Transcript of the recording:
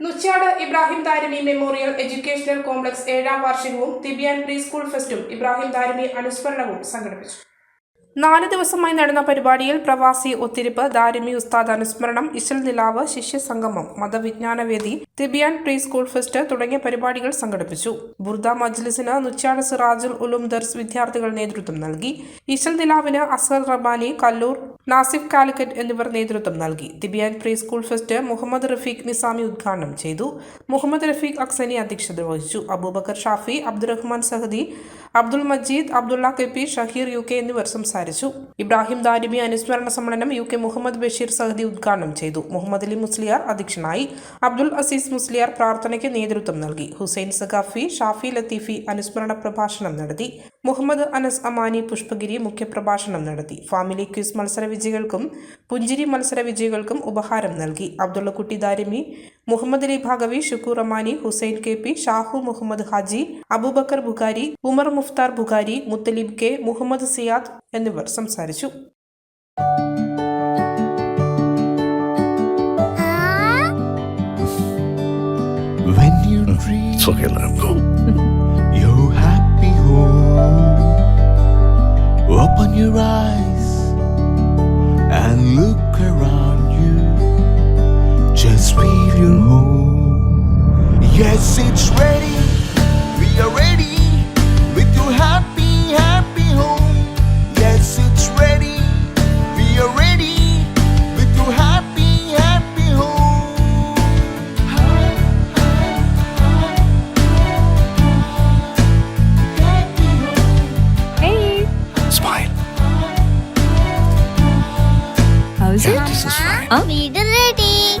Nochad Ibrahim Darimi memorial educational complex ഏഴാം വാർഷികവും Tibyan pre school ഫെസ്റ്റും ഇബ്രാഹിം ദാരിമി അനുസ്മരണവും സംഘടിപ്പിച്ചു. നാല് ദിവസമായി നടന്ന പരിപാടിയിൽ പ്രവാസി ഒത്തിരിപ്പ് ദാരിമി ഉസ്താദ് അനുസ്മരണം ഇശൽ നിലാവ് ശിഷ്യസംഗമം മതവിജ്ഞാനവേദി തിബിയാൻ പ്രീ സ്കൂൾ ഫെസ്റ്റ് തുടങ്ങിയ പരിപാടികൾ സംഘടിപ്പിച്ചു. ബുർദ മജ്ലിസിന് നുച്ചാട് സിറാജുൽ ഉലും ദർസ് വിദ്യാർത്ഥികൾ നേതൃത്വം നൽകി. ഇശൽ നിലാവിന് അസർ റബാനി കല്ലൂർ നാസിഫ് കാലിക്കറ്റ് എന്നിവർ നേതൃത്വം നൽകി. Tibyan pre school fest Muhammad Rafeeq Nizami ഉദ്ഘാടനം ചെയ്തു. മുഹമ്മദ് റഫീഖ് അക്സനി അധ്യക്ഷത വഹിച്ചു. Abubakar Shafi Abdurahman Sahadi Abdul Majeed Abdulla K P Shaheer U K എന്നിവർ സംസാരിച്ചു. ഇബ്രാഹിം ദാരിബി അനുസ്മരണ സമ്മേളനം യു കെ മുഹമ്മദ് ബഷീർ സഹദി ഉദ്ഘാടനം ചെയ്തു. മുഹമ്മദ് അലി മുസ്ലിയാർ അധ്യക്ഷനായി. അബ്ദുൽ അസീസ് മുസ്ലിയാർ പ്രാർത്ഥനയ്ക്ക് നേതൃത്വം നൽകി. ഹുസൈൻ സഖാഫി ഷാഫി ലത്തീഫി അനുസ്മരണ പ്രഭാഷണം നടത്തി. മുഹമ്മദ് അനസ് അമാനി പുഷ്പഗിരി മുഖ്യപ്രഭാഷണം നടത്തി. ഫാമിലി ക്വിസ് മത്സര വിജയികൾക്കും പുഞ്ചിരി മത്സര വിജയികൾക്കും ഉപഹാരം നൽകി. Abdullakutty Darimi Muhammad Ali Bhagavi Shukoor Amani Hussain K P Shahu Muhammad Haji Abubakar Bukhari Umar Muftar Bukhari Muthalib K Muhammad Siyad എന്നിവർ സംസാരിച്ചു. When you dream. Yes, it's ready. We are ready with your happy, happy home. Yes, it's ready. We are ready with your happy, happy home. Hey, Smile. how is it? This is fine. Huh? We are ready.